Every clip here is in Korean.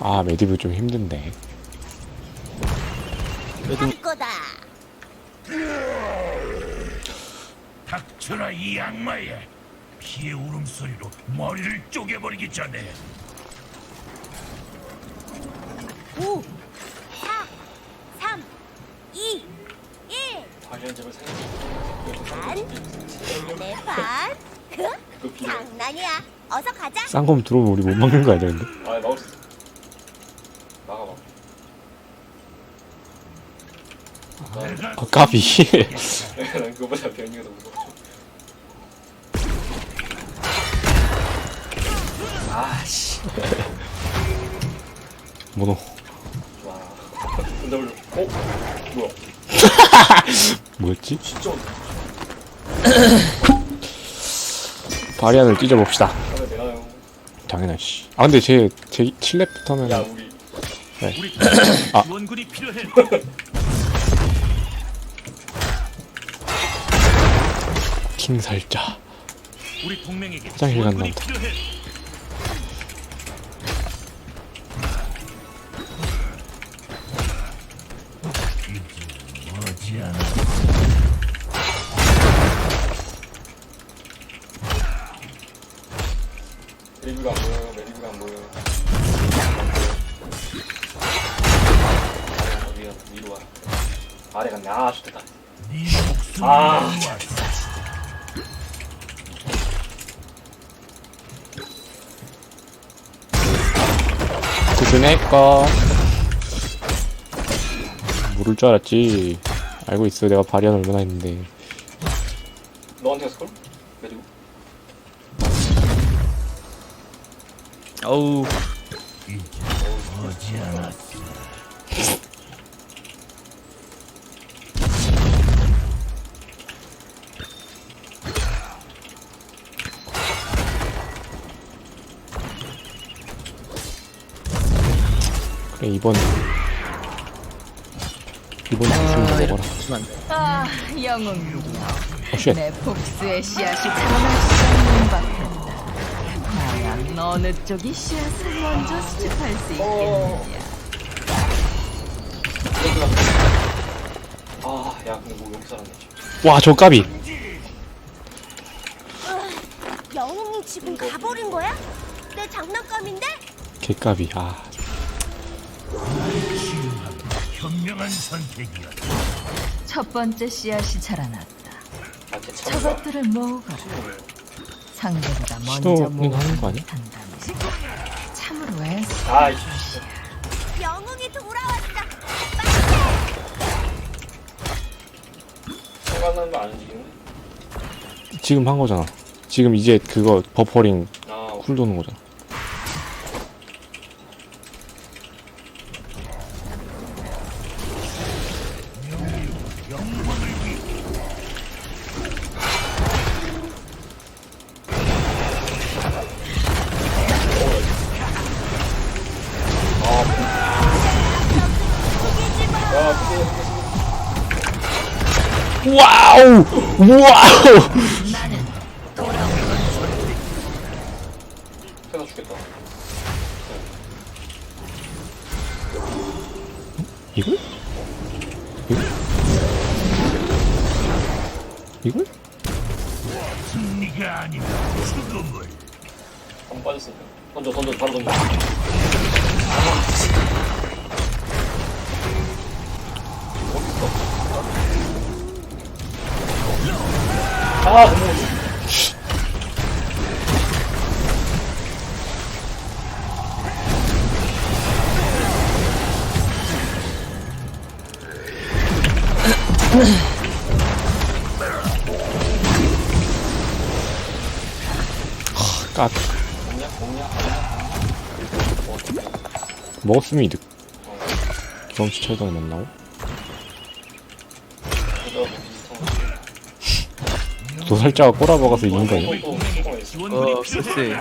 아 메디브 좀 힘든데 할 거다. 닥쳐라 이 악마야 피의 울음소리로 머리를 쪼개버리기 전에 5, 4, 3, 2, 1. 방현집을 반. 내 반. 그? 장난이야. 어서 가자. 쌍검 들어오면 우리 못 막는 거 아니야 근데? 아 막을 수 있어 막아봐 내가 아 까비 난 그거보다 변이가 더 무서워 아씨 모노 와 W 어? 뭐야 뭐였지? 진짜 바리안을 찢어봅시다 되나요? 당연하지 아 근데 제, 제 7렙부터는 야 우리 우리 아. 지원군이 필요해 킹 살자 우리 동맹에게 화장실 간다. 안안 아래 위로 위로 와 아래 갔네 아 좋겠다 네 목숨을 아. 거. 모를 줄 알았지. 알고 있어. 내가 바리안 얼마나 했는데. 너한테 갔을걸? 메리브 어우 이번 이번 구준 먹어라 잠시만 아, 영웅이여. 어 쉣 내 복수의 씨앗이 자라날 시간은 같았다. 과연 어느 쪽이 씨앗을 먼저 수집할 수 있겠느냐? 아 야 근데 뭐 여기 살았네 와저 까비 영웅이 지금 가버린 거야? 내 장난감인데? 개까비 아 현명한 선택이었다 첫 번째 씨앗이 자라났다. 저것들을 모으거라. 상대보다 먼저 시도는 모으는 하는 거 아니야? 한다면 참으로 애써. 아이 씨 영웅이 돌아왔다. 상관나는 거안 움직이네 지금 한 거잖아 지금 이제 그거 버퍼링 아 쿨 도는 거잖아 와우! 와우 아 너무 먹냐 먹냐 먹었으면 이득. 경치 차이도 안 나고 또 살짝 꼬라박아서 이긴 거 아니야? 또 성공했어 지원군이 어 쎄쎄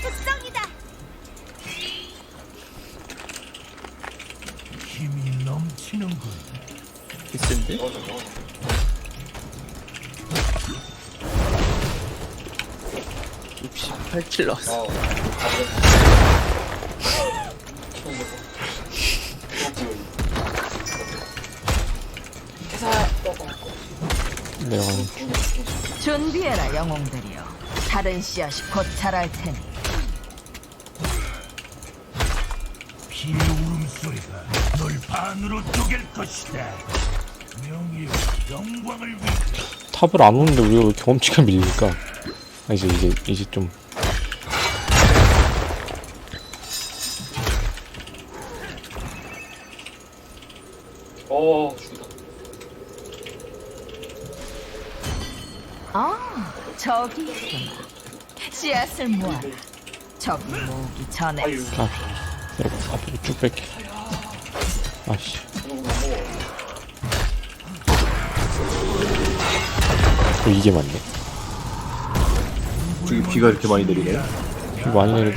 특성이다. 힘이 넘치는군 비싼데? 넣어줘 넣어줘 68킬 나왔어. 내가 준비해라 영웅들이여. 다른 씨앗이 곧 자랄 테니. 피의 울음소리가 널 반으로 쪼갤 것이다. 명예와 영광을 위해 탑을 안 오는데 우리가 왜 경험치가 밀릴까? 아, 이제 이제 이제 좀 어, 죽 저기 있구나. 씨앗을 모아라. 저기 모으기 전에 아, 내가 앞으로 쭉 뺄게. 아씨. 어, 이게 맞네. 저기 비가 이렇게 많이 내리네. 비 많이 내리.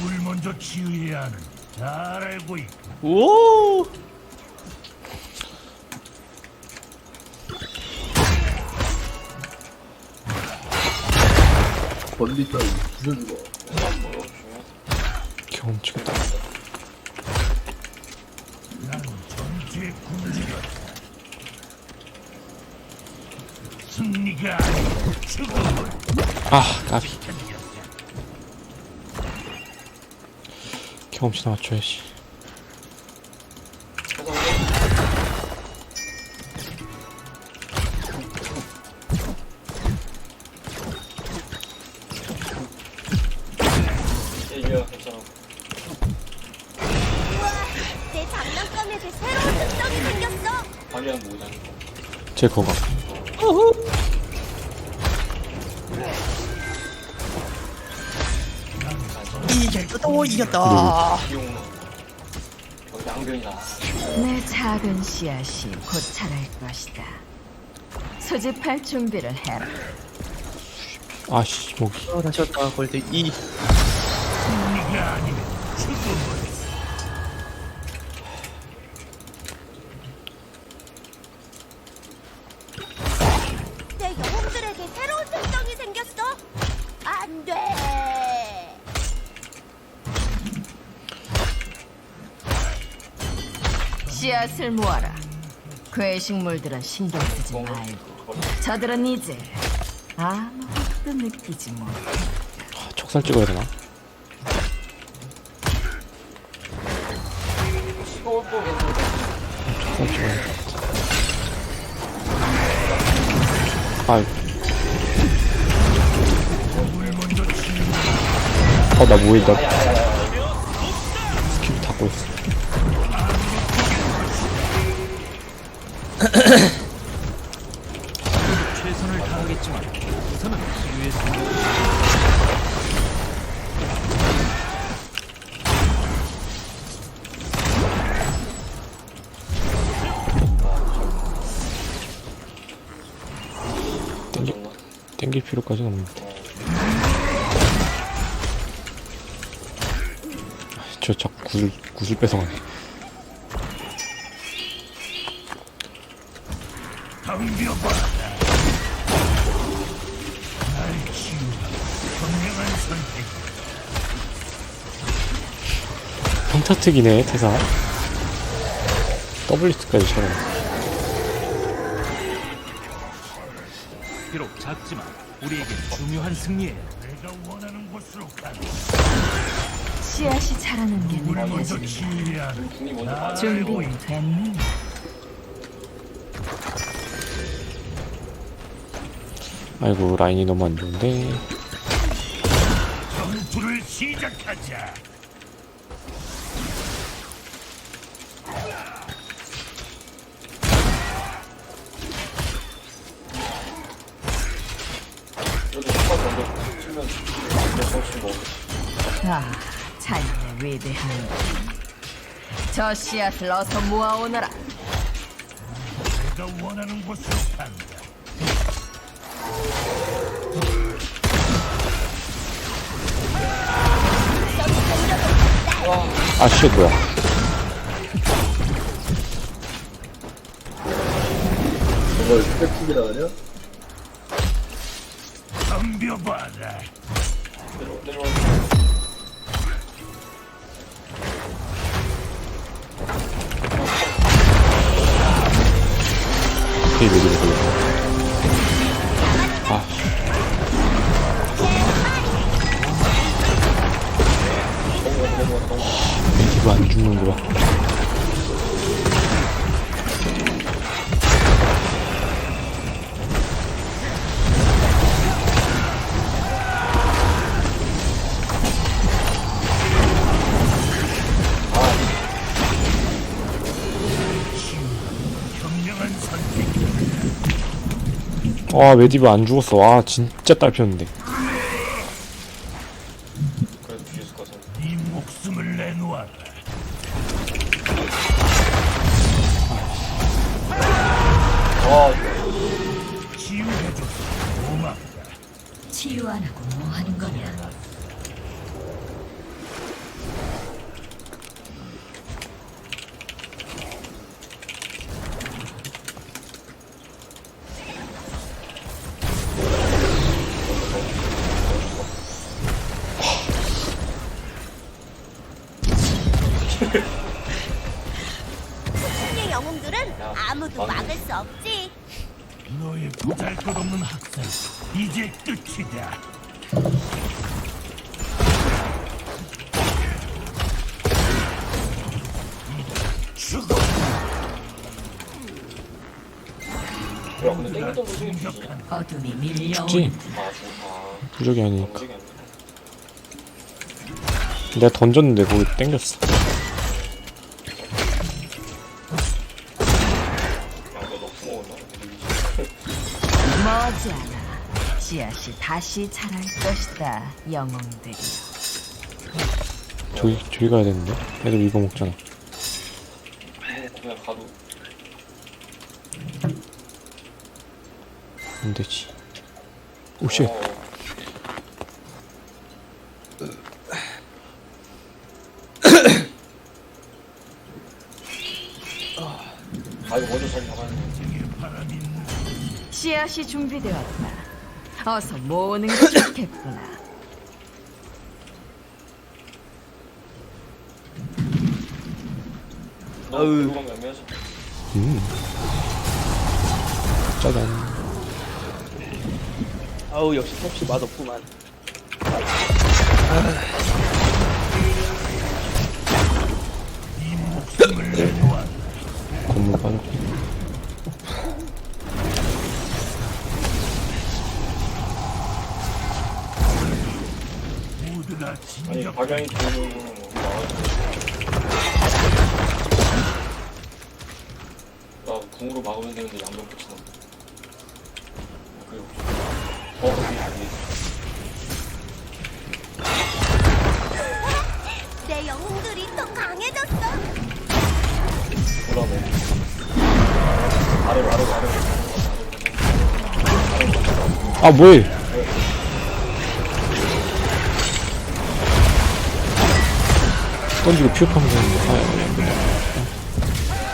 누굴 먼저 치유해야 하는 잘 알고 있고 오! 멀리 따위 부셔주고. 경험치가 딱. 난 전투의 군주가 승리가 아, 까비. 경험치 맞춰야지. 얘기야, 괜찮아. 우와, 내 장난감에게 새로운 특성이 생겼어. 방해한 모자. 제 거가. 이겼다. 내 작은 씨앗이 곧 자랄 것이다. 소집할 준비를 해라. 아씨, 목이. 어, 다시 왔다. 골드 2. 씨앗을 모아라. 괴식물들은 신경 쓰지 말고. 저들은 이제 아무것도 느끼지 못해. 아, 촉살 찍어야 되나? 촉살 찍어야 돼. 아, 치유해 어, 나 뭐해, 나. 스킵 닫고 있어. 최선을 다하겠지만 우선은 치유의 성 땡기, 땡길 필요까지는 없는데. 아, 저 자꾸 구슬, 구슬 뺏어가네. 덤벼봐라 날 치유한 현명한 선택 평타특이네, 태사. 더블리스까지 쳐라. 비록 작지만 우리에겐 중요한 승리예요. 내가 원하는 곳으로 간다 씨앗이 자라는 게 먼저 하는. 알고 준비는 됐느 아이고, 라인이 너무 안 좋은데. 전투를 시작하자. 아, 자연의 위대함. 저 씨앗을 어서 모아오너라. 내가 원하는 곳으로 간다. 아씨 뭐야 이걸 스태프기라 하냐? 덤벼봐라. 내려 내려와. 되게 느리 멘티브 안 죽는 거야. 아 메디브 안 죽었어 아 진짜 딸피었는데 세상의 영웅들은 아무도 막을 수 없지. 너의 보잘것없는 학살 이제 끝이다. 죽어. 야, 근데. 어둠이 밀려오. 죽지 아. 부적이 아니니까 움직이. 내가 던졌는데 거기 땡겼어 씨앗이 다시 자랄 것이다. 영웅들이. 저기 저기 가야 되는데 애들 이거 먹잖아 그냥 가도. 안 되지 오씨 어. 아, 이거 먼저 자기 가봐야 돼. 씨앗이 준비되었다. 어서 모으는 게 좋겠구나. 너 아유. 애매하지. 음 짜잔 아우 역시 탭시 맛없구만. 건물 빠졌고 아니. 박양이 들고 뭐. 나 궁으로 막으면 되는데 양병 끝이 나. 그리고 어, 위에 위에. 내 영웅들이 더 강해졌어. 올라오네. 아래로 아래로 아래로. 아 뭐해 던지고 피업하면 되는데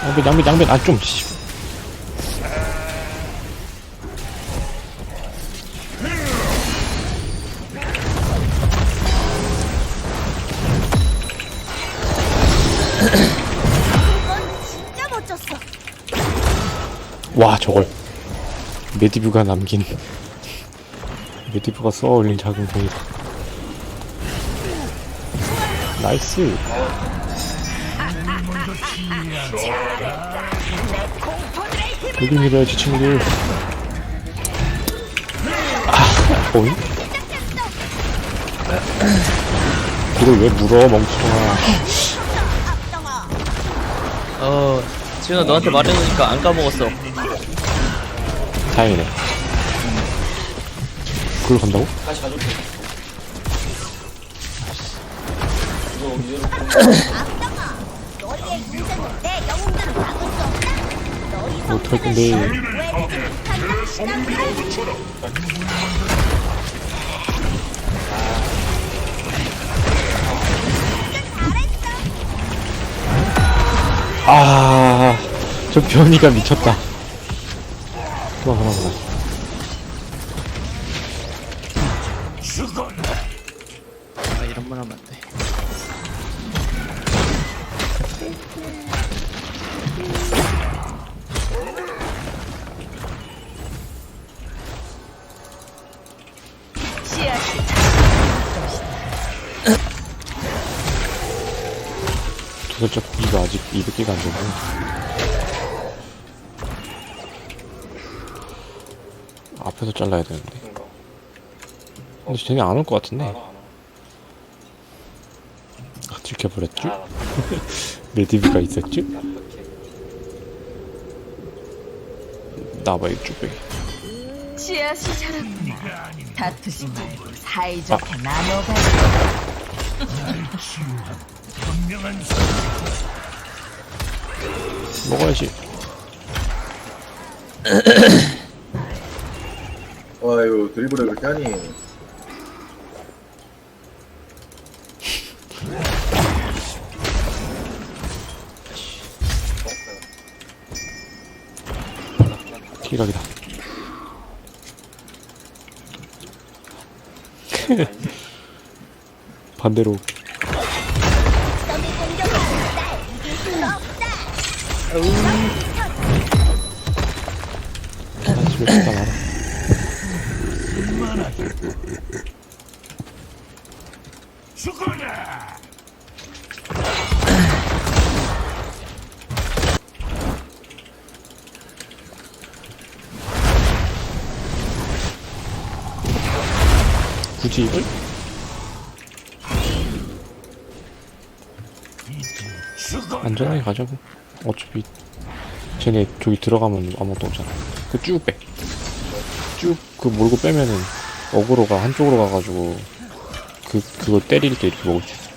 아 양변 양변 양변 아좀 그건 진짜 멋졌어. 와 저걸. 메디브가 남긴. 메디브가 써 올린 작은 공이다 나이스 여기 밀어야지 친구들 아 어이? 이걸 왜 물어 멍청아. 어 지훈아 너한테 말해놓으니까 안 까먹었어. 다행이네 그걸 간다고? 다시 가져올게. 못할 건데. 아, 저 변이가 미쳤다. 그만, 그만, 그만. 앞에서 잘라야 되는데 근데 쟤네 안 올 것 같은데 알아 알아 아, 들켜버렸죠? 알아 메디브가 있었죠? 나쁘게 나봐요 쭈빼기 씨앗이 아니면 다투지 말고 사이좋게 아. 나눠가자. 먹어야지 아유 드리블을 그렇게 하니 기각이다 반대로 없다. 난 집에 갔다. 죽어. 안전하게 가자고. 어차피 쟤네 저기 들어가면 아무것도 없잖아. 그 쭉 빼. 쭉 그 몰고 빼면은 어그로가 한쪽으로 가가지고 그 그거 때릴 때 이렇게 먹을 수 있어.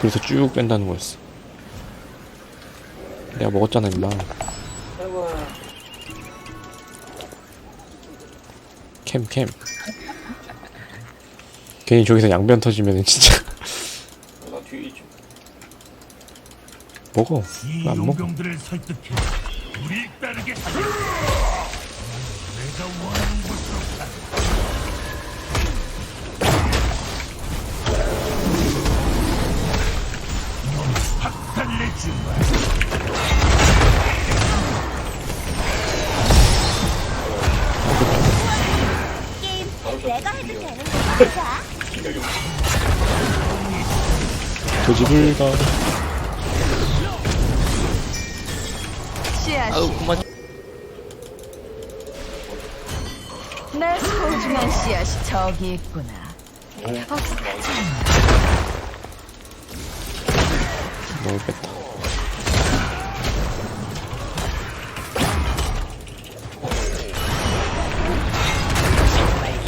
그래서 쭉 뺀다는 거였어. 내가 먹었잖아 임마. 캠캠 괜히 저기서 양변 터지면은 진짜 나 뒤에 있지 먹어 이안 먹어 용병들을 설득해 우릴 따르게 하자. 내가 원하는 곳으로 가. 넌 박살내주마. 저 집을 가 씨앗이 아우 그만 내 소중한 씨앗이 저기 있구나. 너무 뺐다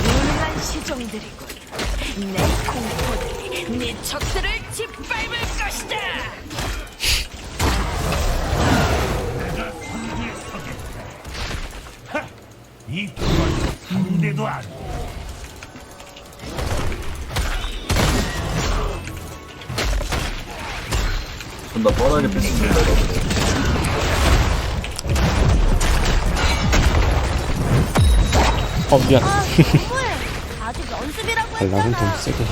유능한 시종들이군. 내 공포들이 네 적들을 존나 뻔하게 패스입니다 어 미안 아, 너무해. 아직 연습이라고 발락은 했잖아. 좀 세게 해.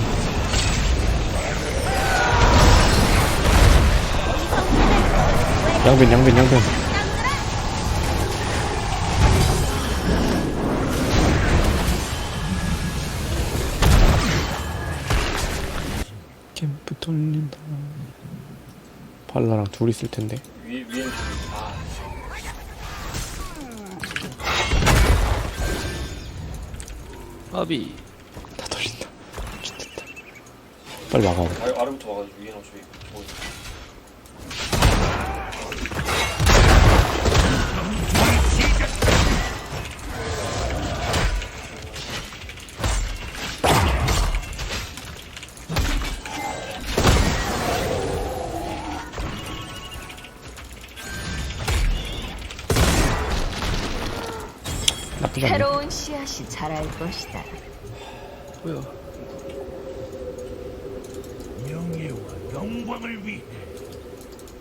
양변 양변 양변 캠프 돌린다 발라랑 둘이 있을 텐데. 위아 아비. 다 돌린다. 좋겠다. 빨리 막아 아래 아래부터 어차피 보이 나쁘지 새로운 씨앗이 자랄 것이다. 뭐야? 명예와 영광을 위해.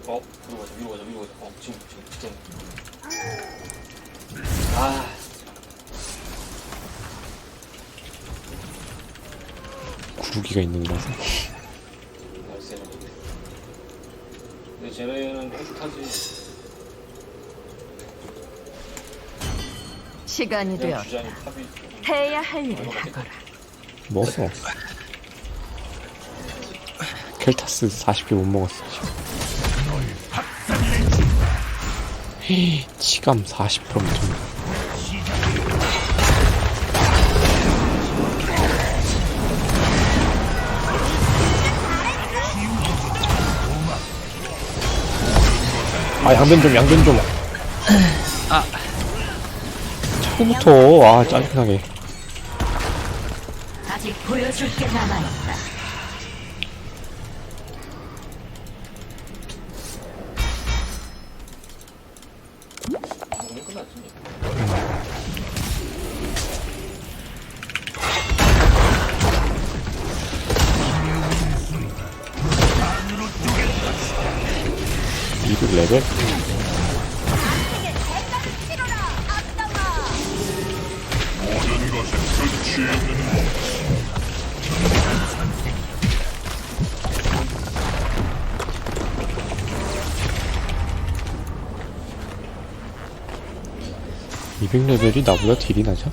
어 위로 가자 위로 가자 위로 가자. 어 지금 지금 직전 아. 구르기가 있는 거라서 근데 쟤네는 깨끗하지 시간이 되어 해야 할 일을 하거라. 먹었어 켈타스 40개 못 먹었어 헤이, 치감 40% 미쳤네 아 양변 좀 양변 좀 아. 처음부터 아 짜증나게 아직 보여줄 게 남아있다. 이득 레벨 레벨이 나보다 딜이 나죠?